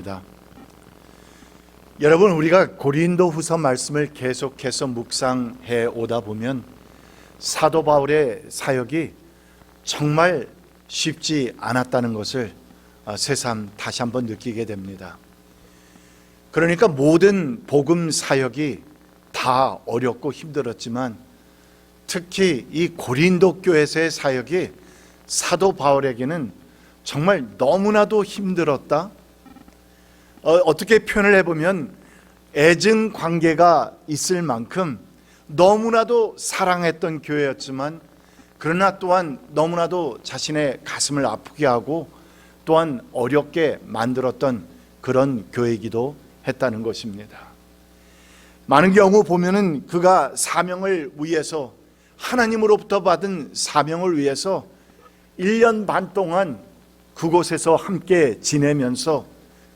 바랍니다. 여러분 우리가 고린도 후서 말씀을 계속해서 묵상해 오다 보면 사도 바울의 사역이 정말 쉽지 않았다는 것을 아, 새삼 다시 한번 느끼게 됩니다. 그러니까 모든 복음 사역이 다 어렵고 힘들었지만 특히 이 고린도 교회에서의 사역이 사도 바울에게는 정말 너무나도 힘들었다. 어, 어떻게 표현을 해보면 애증 관계가 있을 만큼 너무나도 사랑했던 교회였지만 그러나 또한 너무나도 자신의 가슴을 아프게 하고 또한 어렵게 만들었던 그런 교회이기도 했다는 것입니다. 많은 경우 보면은 그가 사명을 위해서 하나님으로부터 받은 사명을 위해서 1년 반 동안 그곳에서 함께 지내면서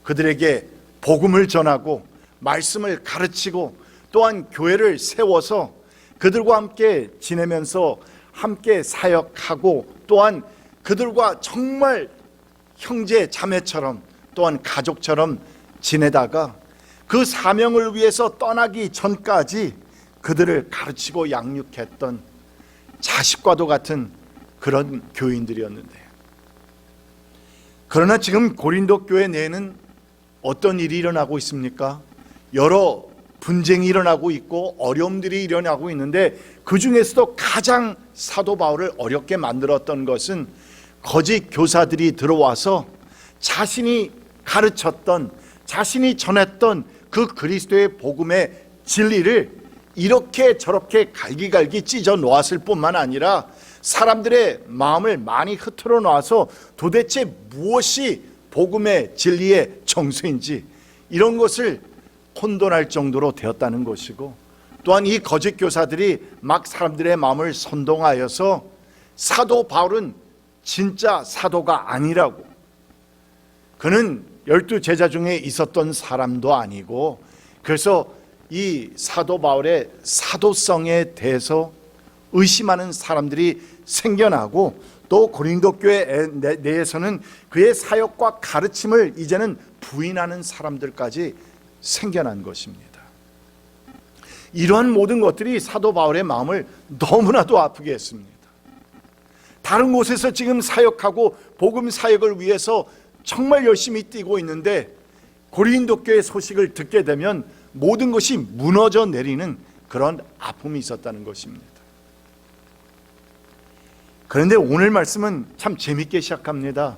그들에게 복음을 전하고 말씀을 가르치고 또한 교회를 세워서 그들과 함께 지내면서 함께 사역하고 또한 그들과 정말 형제 자매처럼 또한 가족처럼 지내다가 그 사명을 위해서 떠나기 전까지 그들을 가르치고 양육했던 자식과도 같은 그런 교인들이었는데 그러나 지금 고린도 교회 내에는 어떤 일이 일어나고 있습니까? 여러 분쟁이 일어나고 있고 어려움들이 일어나고 있는데 그 중에서도 가장 사도 바울을 어렵게 만들었던 것은 거짓 교사들이 들어와서 자신이 가르쳤던 자신이 전했던 그 그리스도의 복음의 진리를 이렇게 저렇게 갈기갈기 찢어 놓았을 뿐만 아니라 사람들의 마음을 많이 흐트러 놓아서 도대체 무엇이 복음의 진리의 정수인지 이런 것을 혼돈할 정도로 되었다는 것이고 또한 이 거짓 교사들이 막 사람들의 마음을 선동하여서 사도 바울은 진짜 사도가 아니라고 그는 열두 제자 중에 있었던 사람도 아니고 그래서 이 사도 바울의 사도성에 대해서 의심하는 사람들이 생겨나고 또 고린도 교회 내- 내에서는 그의 사역과 가르침을 이제는 부인하는 사람들까지 생겨난 것입니다. 이러한 모든 것들이 사도 바울의 마음을 너무나도 아프게 했습니다. 다른 곳에서 지금 사역하고 복음 사역을 위해서 정말 열심히 뛰고 있는데 고린도 교회 소식을 듣게 되면 모든 것이 무너져 내리는 그런 아픔이 있었다는 것입니다. 그런데 오늘 말씀은 참 재밌게 시작합니다.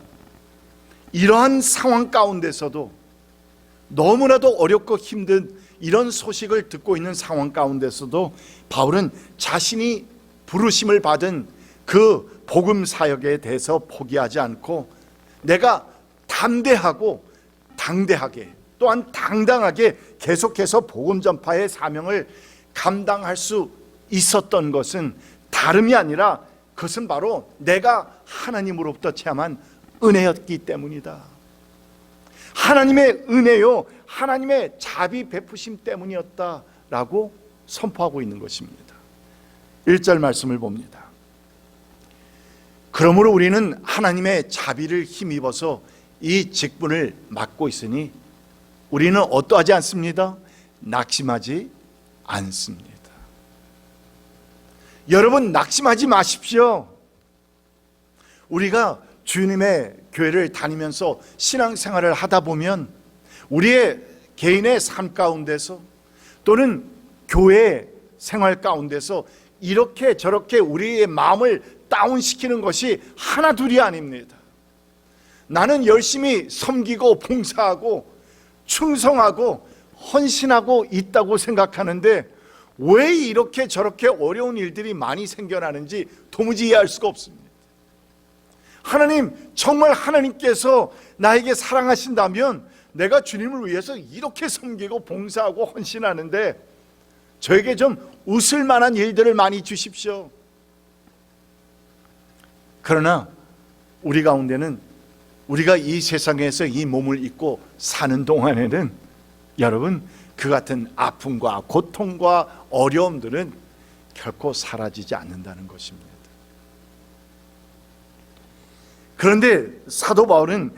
이러한 상황 가운데서도 너무나도 어렵고 힘든 이런 소식을 듣고 있는 상황 가운데서도 바울은 자신이 부르심을 받은 그 복음 사역에 대해서 포기하지 않고 내가 담대하고 당대하게 또한 당당하게 계속해서 복음 전파의 사명을 감당할 수 있었던 것은 다름이 아니라 그것은 바로 내가 하나님으로부터 체험한 은혜였기 때문이다. 하나님의 은혜요, 하나님의 자비 베푸심 때문이었다라고 선포하고 있는 것입니다. 1절 말씀을 봅니다. 그러므로 우리는 하나님의 자비를 힘입어서 이 직분을 맡고 있으니 우리는 어떠하지 않습니다. 낙심하지 않습니다. 여러분 낙심하지 마십시오. 우리가 주님의 교회를 다니면서 신앙생활을 하다 보면 우리의 개인의 삶 가운데서 또는 교회 생활 가운데서 이렇게 저렇게 우리의 마음을 다운시키는 것이 하나 둘이 아닙니다. 나는 열심히 섬기고 봉사하고 충성하고 헌신하고 있다고 생각하는데 왜 이렇게 저렇게 어려운 일들이 많이 생겨나는지 도무지 이해할 수가 없습니다. 하나님, 정말 하나님께서 나에게 사랑하신다면 내가 주님을 위해서 이렇게 섬기고 봉사하고 헌신하는데 저에게 좀 웃을 만한 일들을 많이 주십시오. 그러나 우리 가운데는 우리가 이 세상에서 이 몸을 입고 사는 동안에는 여러분 그 같은 아픔과 고통과 어려움들은 결코 사라지지 않는다는 것입니다. 그런데 사도 바울은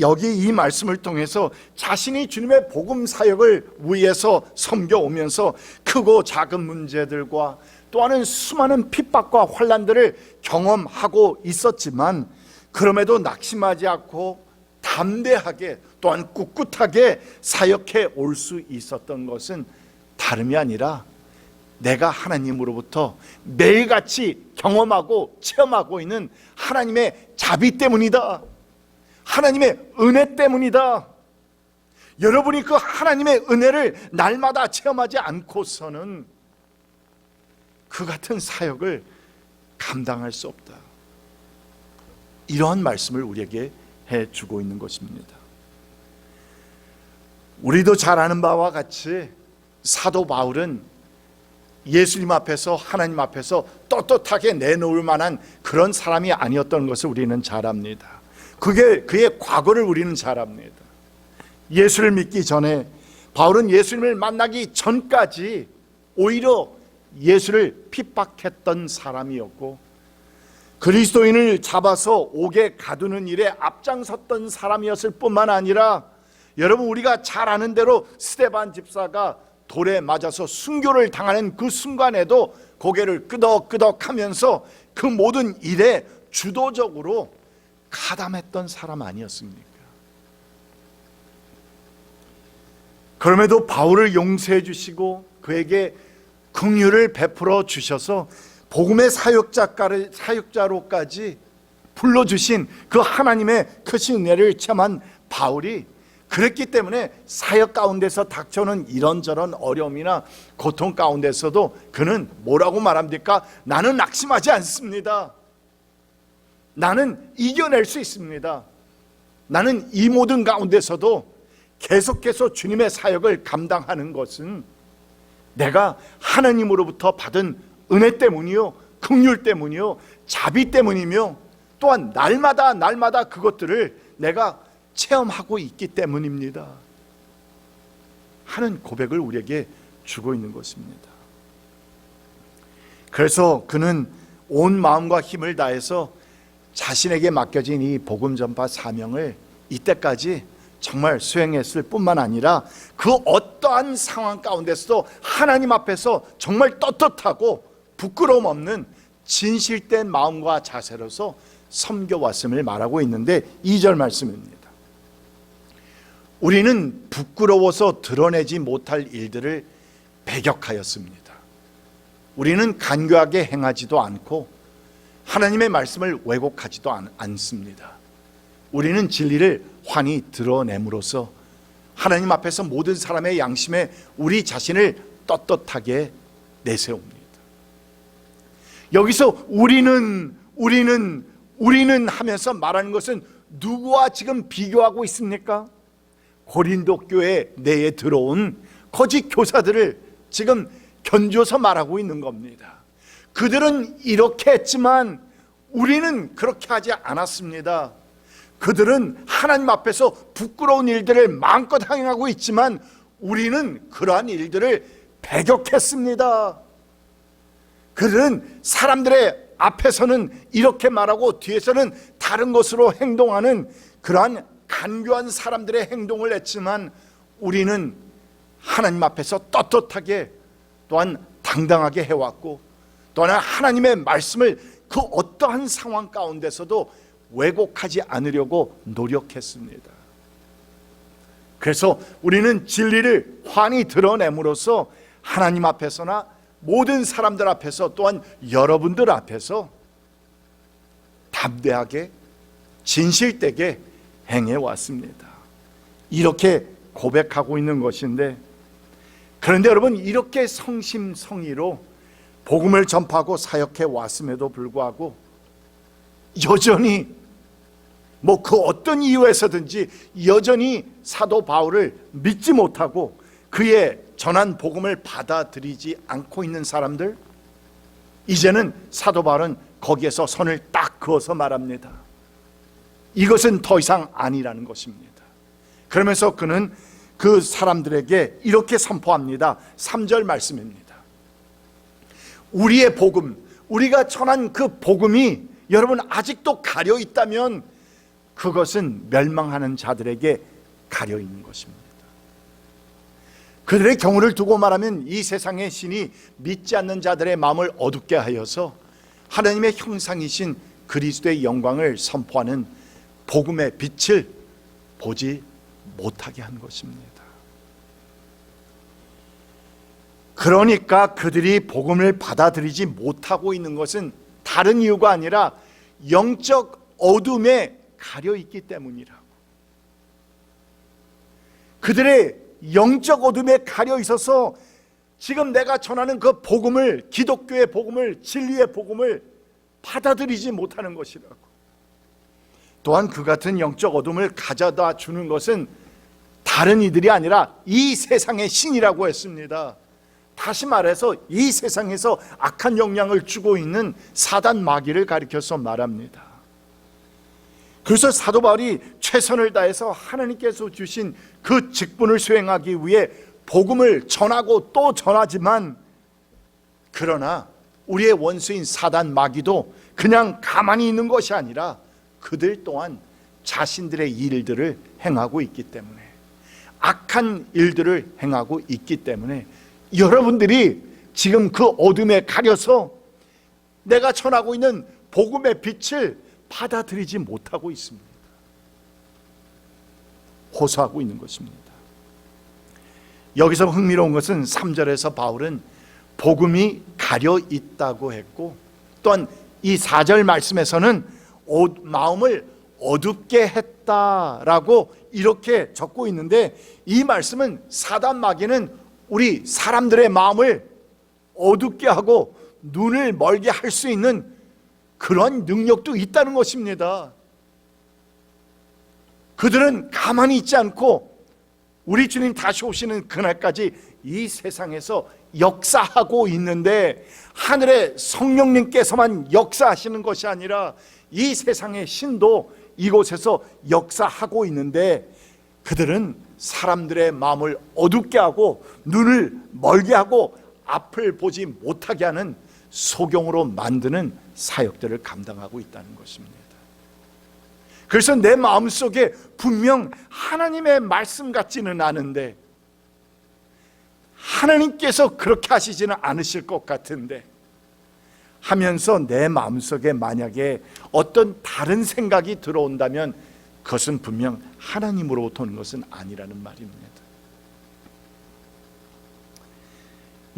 여기 이 말씀을 통해서 자신이 주님의 복음 사역을 위해서 섬겨오면서 크고 작은 문제들과 또한은 수많은 핍박과 환란들을 경험하고 있었지만 그럼에도 낙심하지 않고 담대하게 또한 꿋꿋하게 사역해 올 수 있었던 것은 다름이 아니라 내가 하나님으로부터 매일같이 경험하고 체험하고 있는 하나님의 자비 때문이다. 하나님의 은혜 때문이다. 여러분이 그 하나님의 은혜를 날마다 체험하지 않고서는 그 같은 사역을 감당할 수 없다. 이러한 말씀을 우리에게 해 주고 있는 것입니다. 우리도 잘 아는 바와 같이 사도 바울은 예수님 앞에서 하나님 앞에서 떳떳하게 내놓을 만한 그런 사람이 아니었던 것을 우리는 잘 압니다. 그게 그의 과거를 우리는 잘 압니다. 예수를 믿기 전에 바울은 예수님을 만나기 전까지 오히려 예수를 핍박했던 사람이었고 그리스도인을 잡아서 옥에 가두는 일에 앞장섰던 사람이었을 뿐만 아니라 여러분 우리가 잘 아는 대로 스테반 집사가 돌에 맞아서 순교를 당하는 그 순간에도 고개를 끄덕끄덕 하면서 그 모든 일에 주도적으로 가담했던 사람 아니었습니까? 그럼에도 바울을 용서해 주시고 그에게 긍휼을 베풀어 주셔서 복음의 사역자까지 사역자로까지 불러 주신 그 하나님의 크신 은혜를 체험한 바울이 그랬기 때문에 사역 가운데서 닥쳐오는 이런저런 어려움이나 고통 가운데서도 그는 뭐라고 말합니까? 나는 낙심하지 않습니다. 나는 이겨낼 수 있습니다. 나는 이 모든 가운데서도 계속해서 주님의 사역을 감당하는 것은 내가 하나님으로부터 받은 은혜 때문이요, 긍휼 때문이요, 자비 때문이며 또한 날마다 날마다 그것들을 내가 체험하고 있기 때문입니다. 하는 고백을 우리에게 주고 있는 것입니다. 그래서 그는 온 마음과 힘을 다해서 자신에게 맡겨진 이 복음 전파 사명을 이때까지 정말 수행했을 뿐만 아니라 그 어떠한 상황 가운데서도 하나님 앞에서 정말 떳떳하고 부끄러움 없는 진실된 마음과 자세로서 섬겨왔음을 말하고 있는데 2절 말씀입니다. 우리는 부끄러워서 드러내지 못할 일들을 배격하였습니다. 우리는 간교하게 행하지도 않고 하나님의 말씀을 왜곡하지도 않, 않습니다. 우리는 진리를 환히 드러냄으로써 하나님 앞에서 모든 사람의 양심에 우리 자신을 떳떳하게 내세웁니다. 여기서 우리는 우리는 우리는 하면서 말하는 것은 누구와 지금 비교하고 있습니까? 고린도 교회 내에 들어온 거짓 교사들을 지금 견줘서 말하고 있는 겁니다. 그들은 이렇게 했지만 우리는 그렇게 하지 않았습니다. 그들은 하나님 앞에서 부끄러운 일들을 마음껏 행하고 있지만 우리는 그러한 일들을 배격했습니다. 그들은 사람들의 앞에서는 이렇게 말하고 뒤에서는 다른 것으로 행동하는 그러한 간교한 사람들의 행동을 했지만 우리는 하나님 앞에서 떳떳하게 또한 당당하게 해왔고 또한 하나님의 말씀을 그 어떠한 상황 가운데서도 왜곡하지 않으려고 노력했습니다. 그래서 우리는 진리를 환히 드러냄으로써 하나님 앞에서나 모든 사람들 앞에서 또한 여러분들 앞에서 담대하게 진실되게 행해 왔습니다. 이렇게 고백하고 있는 것인데 그런데 여러분 이렇게 성심성의로 복음을 전파하고 사역해 왔음에도 불구하고 여전히 뭐 그 어떤 이유에서든지 여전히 사도 바울을 믿지 못하고 그의 전한 복음을 받아들이지 않고 있는 사람들 이제는 사도 바울은 거기에서 선을 딱 그어서 말합니다. 이것은 더 이상 아니라는 것입니다. 그러면서 그는 그 사람들에게 이렇게 선포합니다. 3절 말씀입니다. 우리의 복음, 우리가 전한 그 복음이 여러분 아직도 가려 있다면 그것은 멸망하는 자들에게 가려 있는 것입니다. 그들의 경우를 두고 말하면 이 세상의 신이 믿지 않는 자들의 마음을 어둡게 하여서 하나님의 형상이신 그리스도의 영광을 선포하는 복음의 빛을 보지 못하게 한 것입니다. 그러니까 그들이 복음을 받아들이지 못하고 있는 것은 다른 이유가 아니라 영적 어둠에 가려 있기 때문이라고. 그들의 영적 어둠에 가려 있어서 지금 내가 전하는 그 복음을 기독교의 복음을 진리의 복음을 받아들이지 못하는 것이라고. 또한 그 같은 영적 어둠을 가져다 주는 것은 다른 이들이 아니라 이 세상의 신이라고 했습니다. 다시 말해서 이 세상에서 악한 영향을 주고 있는 사단 마귀를 가리켜서 말합니다. 그래서 사도 바울이 최선을 다해서 하나님께서 주신 그 직분을 수행하기 위해 복음을 전하고 또 전하지만 그러나 우리의 원수인 사단 마귀도 그냥 가만히 있는 것이 아니라 그들 또한 자신들의 일들을 행하고 있기 때문에 악한 일들을 행하고 있기 때문에 여러분들이 지금 그 어둠에 가려서 내가 전하고 있는 복음의 빛을 받아들이지 못하고 있습니다. 호소하고 있는 것입니다. 여기서 흥미로운 것은 3절에서 바울은 복음이 가려 있다고 했고 또한 이 4절 말씀에서는 어, 마음을 어둡게 했다라고 이렇게 적고 있는데 이 말씀은 사단 마귀는 우리 사람들의 마음을 어둡게 하고 눈을 멀게 할 수 있는 그런 능력도 있다는 것입니다. 그들은 가만히 있지 않고 우리 주님 다시 오시는 그날까지 이 세상에서 역사하고 있는데 하늘의 성령님께서만 역사하시는 것이 아니라 이 세상의 신도 이곳에서 역사하고 있는데 그들은 사람들의 마음을 어둡게 하고 눈을 멀게 하고 앞을 보지 못하게 하는 소경으로 만드는 사역들을 감당하고 있다는 것입니다. 그래서 내 마음속에 분명 하나님의 말씀 같지는 않은데 하나님께서 그렇게 하시지는 않으실 것 같은데 하면서 내 마음속에 만약에 어떤 다른 생각이 들어온다면 그것은 분명 하나님으로부터 오는 것은 아니라는 말입니다.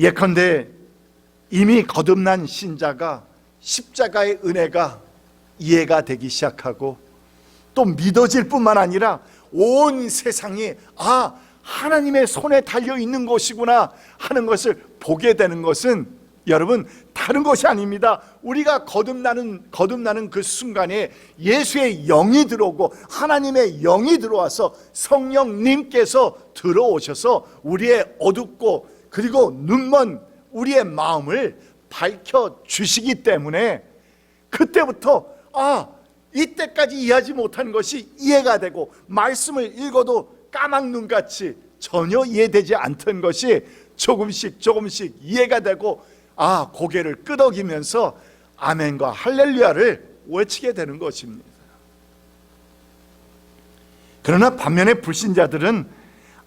예컨대 이미 거듭난 신자가 십자가의 은혜가 이해가 되기 시작하고 또 믿어질 뿐만 아니라 온 세상이 아 하나님의 손에 달려 있는 것이구나 하는 것을 보게 되는 것은 여러분 다른 것이 아닙니다. 우리가 거듭나는 거듭나는 그 순간에 예수의 영이 들어오고 하나님의 영이 들어와서 성령님께서 들어오셔서 우리의 어둡고 그리고 눈먼 우리의 마음을 밝혀 주시기 때문에 그때부터 아 이때까지 이해하지 못한 것이 이해가 되고 말씀을 읽어도 까막눈같이 전혀 이해되지 않던 것이 조금씩 조금씩 이해가 되고 아 고개를 끄덕이면서 아멘과 할렐루야를 외치게 되는 것입니다. 그러나 반면에 불신자들은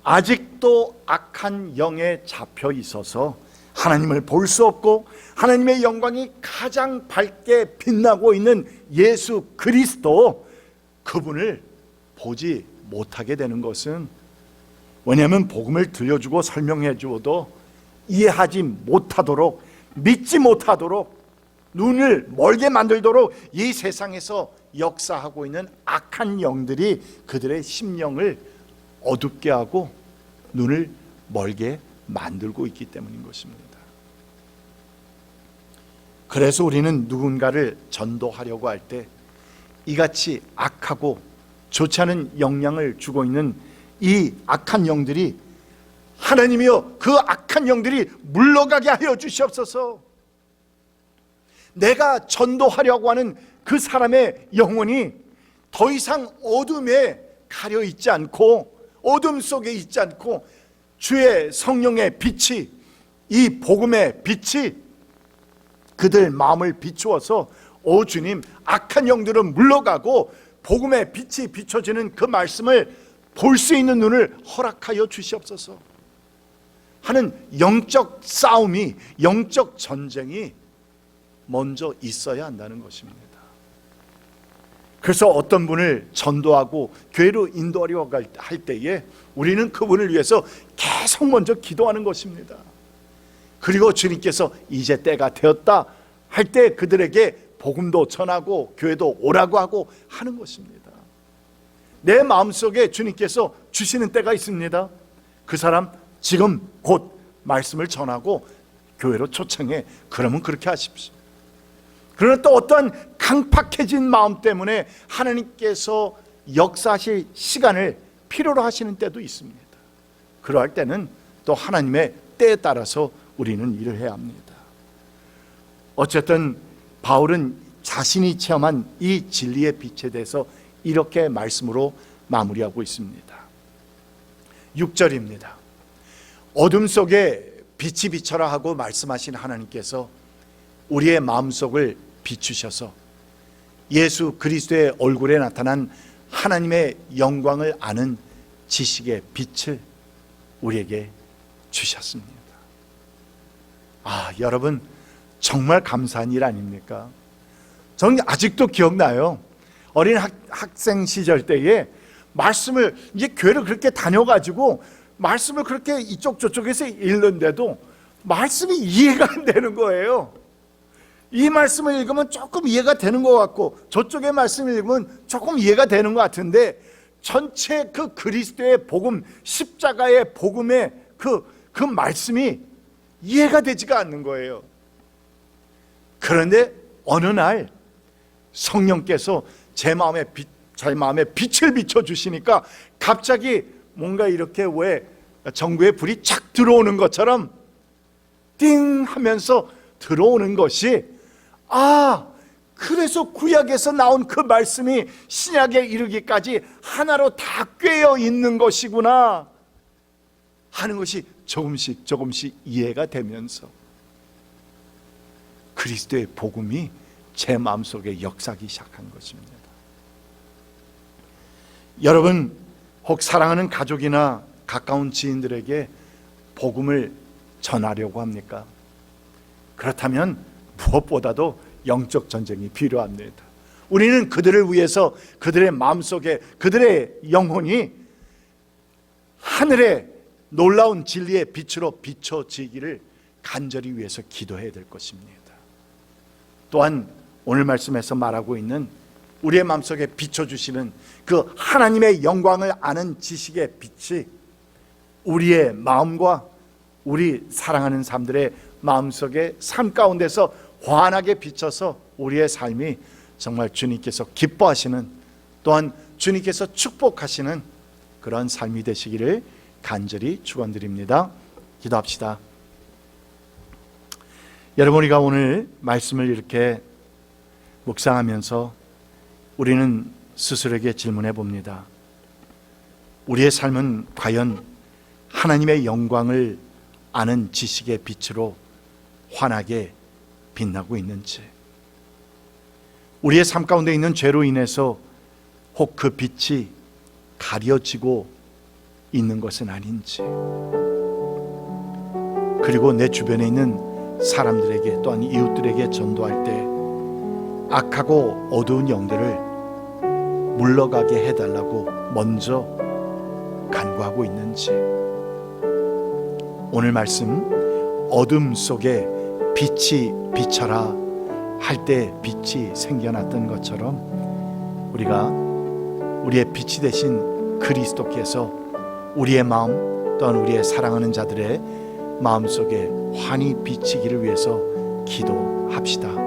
아직도 악한 영에 잡혀 있어서 하나님을 볼 수 없고 하나님의 영광이 가장 밝게 빛나고 있는 예수 그리스도 그분을 보지 못하게 되는 것은 왜냐하면 복음을 들려주고 설명해 주어도 이해하지 못하도록 믿지 못하도록 눈을 멀게 만들도록 이 세상에서 역사하고 있는 악한 영들이 그들의 심령을 어둡게 하고 눈을 멀게 만들고 있기 때문인 것입니다. 그래서 우리는 누군가를 전도하려고 할 때 이같이 악하고 좋지 않은 영향을 주고 있는 이 악한 영들이 하나님이여 그 악한 영들이 물러가게 하여 주시옵소서. 내가 전도하려고 하는 그 사람의 영혼이 더 이상 어둠에 가려 있지 않고 어둠 속에 있지 않고 주의 성령의 빛이 이 복음의 빛이 그들 마음을 비추어서 오 주님 악한 영들은 물러가고 복음의 빛이 비춰지는 그 말씀을 볼 수 있는 눈을 허락하여 주시옵소서. 하는 영적 싸움이 영적 전쟁이 먼저 있어야 한다는 것입니다. 그래서 어떤 분을 전도하고 교회로 인도하려 할 때에 우리는 그분을 위해서 계속 먼저 기도하는 것입니다. 그리고 주님께서 이제 때가 되었다 할 때 그들에게 복음도 전하고 교회도 오라고 하고 하는 것입니다. 내 마음속에 주님께서 주시는 때가 있습니다. 그 사람 지금 곧 말씀을 전하고 교회로 초청해 그러면 그렇게 하십시오. 그러나 또 어떠한 강팍해진 마음 때문에 하나님께서 역사하실 시간을 필요로 하시는 때도 있습니다. 그러할 때는 또 하나님의 때에 따라서 우리는 일을 해야 합니다. 어쨌든 바울은 자신이 체험한 이 진리의 빛에 대해서 이렇게 말씀으로 마무리하고 있습니다. 6절입니다. 어둠 속에 빛이 비쳐라 하고 말씀하신 하나님께서 우리의 마음속을 비추셔서 예수 그리스도의 얼굴에 나타난 하나님의 영광을 아는 지식의 빛을 우리에게 주셨습니다. 아, 여러분 정말 감사한 일 아닙니까? 저는 아직도 기억나요. 어린 학, 학생 시절 때에 말씀을 이제 교회를 그렇게 다녀가지고 말씀을 그렇게 이쪽 저쪽에서 읽는데도 말씀이 이해가 안 되는 거예요. 이 말씀을 읽으면 조금 이해가 되는 것 같고 저쪽의 말씀을 읽으면 조금 이해가 되는 것 같은데 전체 그 그리스도의 복음 십자가의 복음의 그, 그 말씀이 이해가 되지가 않는 거예요. 그런데 어느 날 성령께서 제 마음에 빛, 제 마음에 빛을 비춰 주시니까 갑자기 뭔가 이렇게 왜 전구의 불이 착 들어오는 것처럼 띵 하면서 들어오는 것이 아 그래서 구약에서 나온 그 말씀이 신약에 이르기까지 하나로 다 꿰어 있는 것이구나 하는 것이 조금씩 조금씩 이해가 되면서 그리스도의 복음이 제 마음속에 역사하기 시작한 것입니다. 여러분 혹 사랑하는 가족이나 가까운 지인들에게 복음을 전하려고 합니까? 그렇다면 무엇보다도 영적 전쟁이 필요합니다. 우리는 그들을 위해서 그들의 마음속에 그들의 영혼이 하늘의 놀라운 진리의 빛으로 비춰지기를 간절히 위해서 기도해야 될 것입니다. 또한 오늘 말씀에서 말하고 있는 우리의 마음속에 비춰주시는 그 하나님의 영광을 아는 지식의 빛이 우리의 마음과 우리 사랑하는 사람들의 마음속에 삶 가운데서 환하게 비춰서 우리의 삶이 정말 주님께서 기뻐하시는 또한 주님께서 축복하시는 그런 삶이 되시기를 간절히 축원드립니다. 기도합시다. 여러분 우리가 오늘 말씀을 이렇게 묵상하면서 우리는 스스로에게 질문해 봅니다. 우리의 삶은 과연 하나님의 영광을 아는 지식의 빛으로 환하게 빛나고 있는지, 우리의 삶 가운데 있는 죄로 인해서 혹 그 빛이 가려지고 있는 것은 아닌지, 그리고 내 주변에 있는 사람들에게 또한 이웃들에게 전도할 때 악하고 어두운 영들을 물러가게 해달라고 먼저 간구하고 있는지. 오늘 말씀 어둠 속에 빛이 비쳐라 할 때 빛이 생겨났던 것처럼 우리가 우리의 빛이 되신 그리스도께서 우리의 마음 또한 우리의 사랑하는 자들의 마음 속에 환히 비치기를 위해서 기도합시다.